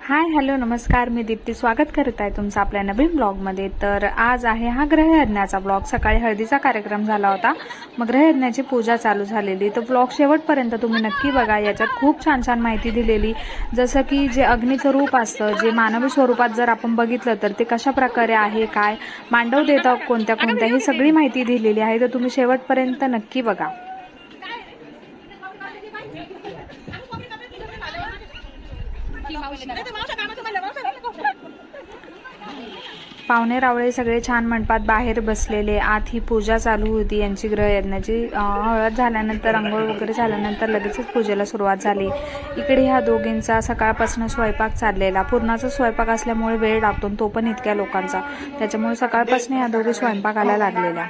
Hi hello नमस्कार. मी दीप्ती. स्वागत करत आहे तुमचं आपल्या नवीन ब्लॉगमध्ये. तर आज आहे हा ग्रहयज्ञाचा ब्लॉग. सकाळी हळदीचा कार्यक्रम झाला होता. मग ग्रहयज्ञाची पूजा चालू झालेली. तर ब्लॉग शेवटपर्यंत तुम्ही नक्की बघा. याच्यात खूप छान छान माहिती दिलेली. जसं की जे अग्नीचं रूप असतं जे मानवी स्वरूपात जर आपण बघितलं तर ते कशा प्रकारे आहे काय मांडव देतं कोणत्या कोणत्या ही सगळी माहिती दिलेली आहे. तर तुम्ही शेवटपर्यंत नक्की बघा. मावशी नाही तर मावशा पाहुणे रावळे सगळे छान मंडपात बाहेर बसलेले आत ही पूजा चालू होती यांची ग्रहयज्ञाची हळद झाल्यानंतर आंघोळ वगैरे झाल्यानंतर लगेचच पूजेला सुरुवात झाली इकडे ह्या दोघींचा सकाळपासून स्वयंपाक चाललेला पूर्णाचा स्वयंपाक असल्यामुळे वेळ लागतो तो पण इतक्या लोकांचा त्याच्यामुळे सकाळपासून ह्या दोघी स्वयंपाकाला लागलेल्या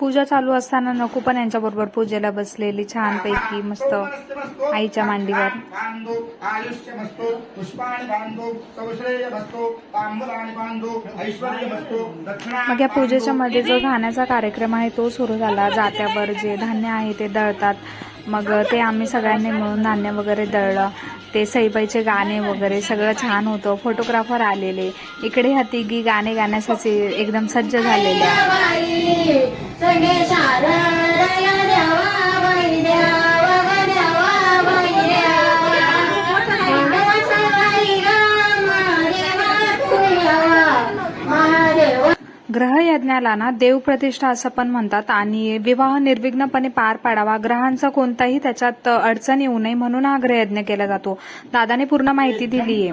पूजा चालू असताना नको पण यांच्याबरोबर पूजेला बसलेली छानपैकी मस्त आईच्या मांडीवर. आयुष्य बसतो बांधो बसतो तांबुलाने बांधो ऐश्वर्य बसतो मग या पूजेच्या मध्ये जो घाण्याचा कार्यक्रम आहे तो सुरू झाला. जात्यावर जे धान्य आहे ते दळतात. मग ते आम्ही सगळ्यांनी मिळून धान्य वगैरे दळलं. ते सईबाईचे गाणे वगैरे सगळं छान होतं. फोटोग्राफर आलेले. इकडे ह्या तिघी गाणे गाण्यासाठी एकदम सज्ज झालेले logra यज्ञाला ना देवप्रतिष्ठा असं पण म्हणतात आणि विवाह निर्विघ्नपणे पार पाडावा. ग्रहांचा कोणताही त्याच्यात अडचण येऊ नये म्हणून हा ग्रहयज्ञ केला जातो. दादाने पूर्ण माहिती दिली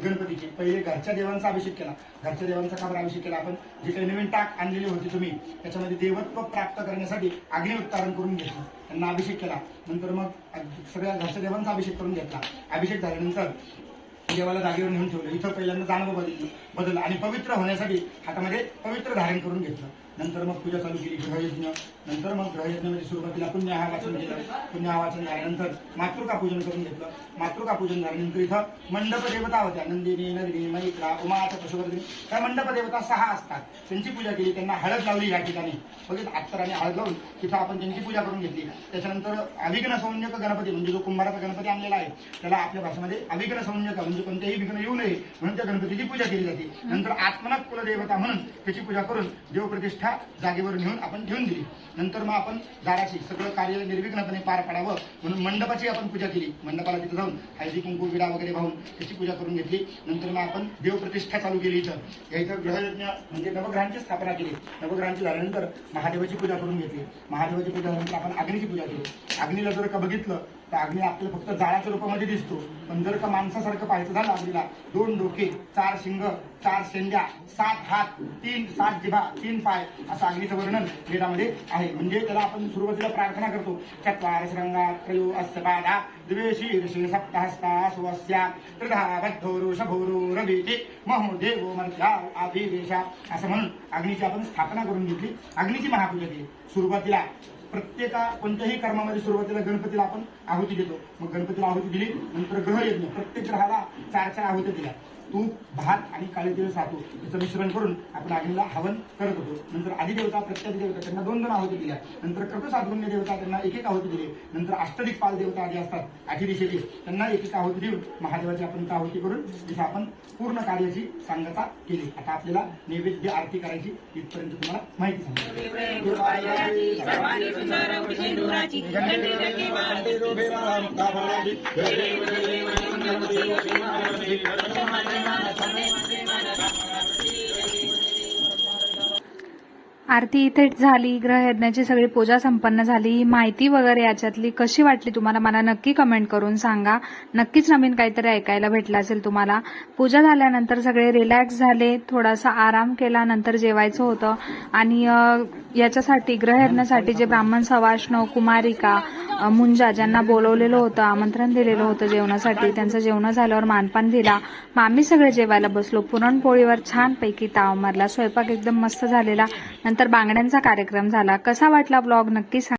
गणपतीची पहिले घरच्या देवांचा अभिषेक केला घरच्या देवांचा का अभिषेक केला. आपण जे काही नवीन टाक आणलेली होती तुम्ही त्याच्यामध्ये देवत्व प्राप्त करण्यासाठी अग्नि उत्तारण करून घेतलं. त्यांना अभिषेक केला. नंतर मग सगळ्या घरच्या देवांचा अभिषेक करून घेतला. अभिषेक झाल्यानंतर देवाला जागेवर नेऊन ठेवलं. इथं पहिल्यांदा जाणवं बदल बदललं आणि पवित्र होण्यासाठी हातामध्ये पवित्र धारण करून घेतलं. नंतर मग पूजा चालू केली ग्रहयज्ञ नंतर मग ग्रहयज्ञामध्ये सुरुवातीला पुण्याहा वाचन केलं पुण्याहा वाचन झाल्यानंतर मातृका पूजन करून घेतलं. मातृका पूजन झाल्यानंतर इथं मंडप देवता होत्या. नंदिनी नंदिनी मैत्रा उमाता पशुवर्धिनी त्या मंडप देवता सहा असतात. त्यांची पूजा केली त्यांना हळद लावली या ठिकाणी. बघित अत्तर हळद लावून तिथं आपण त्यांची पूजा करून घेतली. त्याच्यानंतर अभिघ्न संज्ञक गणपती म्हणजे जो कुंभाराचा गणपती आणलेला आहे त्याला आपल्या भाषेमध्ये अभिघ्न संज्ञक म्हणजे कोणतेही विघ्न येऊ नये म्हणून त्या गणपतीची पूजा केली जाते. नंतर आत्मनाथ कुलदेवता म्हणून त्याची पूजा करून देवप्रतिष्ठा जागेवर नेऊन आपण ठेवून दिली. नंतर मग आपण दाराची सगळं कार्य निर्विघ्नपणे पार पाडावं म्हणून मंडपाची आपण पूजा केली. मंडपाला तिथं जाऊन हळदी कुंकू विडा वगैरे वाहून त्याची पूजा करून घेतली. नंतर मग आपण देवप्रतिष्ठा चालू केली इथं. या इथं ग्रहयज्ञ म्हणजे नवग्रहांची स्थापना केली. नवग्रहांची झाल्यानंतर महादेवाची पूजा करून घेतली. महादेवाची पूजा झाल्यानंतर आपण अग्नीची पूजा केली. अग्नीला जर का बघितलं तर अग्नी आपल्याला फक्त जाळ्याच्या रूपामध्ये दिसतो. पण जर का माणसासारखं पाहायचं झालं अग्नीला दोन डोके चार शिंग चार शेंड्या सात हात तीन सात जिभा तीन पाय असं अग्नीचं वर्णन वेदामध्ये आहे. म्हणजे त्याला आपण सुरुवातीला प्रार्थना करतो. चत्वार श्रंगा त्रयो अस्य द्वेषी ऋषी सप्तहस्ता सुवस्या त्रिधा महोदेव वृषभोरो देवो आभिवेशा असं म्हणून अग्नीची आपण स्थापना करून घेतली. अग्नीची महापूजा केली. सुरुवातीला प्रत्येका कोणत्याही कर्मामध्ये सुरुवातीला गणपतीला आपण आहुती देतो. मग गणपतीला आहुती दिली नंतर ग्रह ग्रहयज्ञ प्रत्येक ग्रहाला चार चार आहुत्या दिल्या. तूप भात आणि काळे तिळ सातू याचं मिश्रण करून आपण अग्नीला हवन करत होतो नंतर आदिदेवता प्रत्येक देवता त्यांना दोन दोन आहुती दिल्या नंतर क्रतुसाधुन्य देवता त्यांना एक एक आहुती दिली नंतर अष्टदिक पाल देवता आधी असतात आठी दिशेचे त्यांना एक एक आहुती देऊन महादेवाची आपण आहुती करून तिथे आपण पूर्ण कार्याची सांगता केली आता आपल्याला नैवेद्य आरती करायची इथपर्यंत तुम्हाला माहिती आरती इथे झाली ग्रहयज्ञाची सगळी पूजा संपन्न झाली. ही माहिती वगैरे याच्यातली कशी वाटली तुम्हाला? मला नक्की कमेंट करून सांगा. नक्कीच नवीन काहीतरी ऐकायला भेटलं असेल तुम्हाला. पूजा झाल्यानंतर सगळे रिलॅक्स झाले थोडासा आराम केला नंतर जेवायचं होतं. आणि याच्यासाठी ग्रहयज्ञासाठी जे ब्राह्मण सवाष्ण कुमारिका मुंजा ज्यांना बोलवलेलं होतं आमंत्रण दिलेलं होतं जेवणासाठी. त्यांचं जेवण झाल्यावर मानपान दिला. मग आम्ही सगळे जेवायला बसलो. पुरणपोळीवर छानपैकी ताव मारला. स्वयंपाक एकदम मस्त झालेला. नंतर बांगड्यांचा कार्यक्रम झाला. कसा वाटला ब्लॉग नक्की सांग.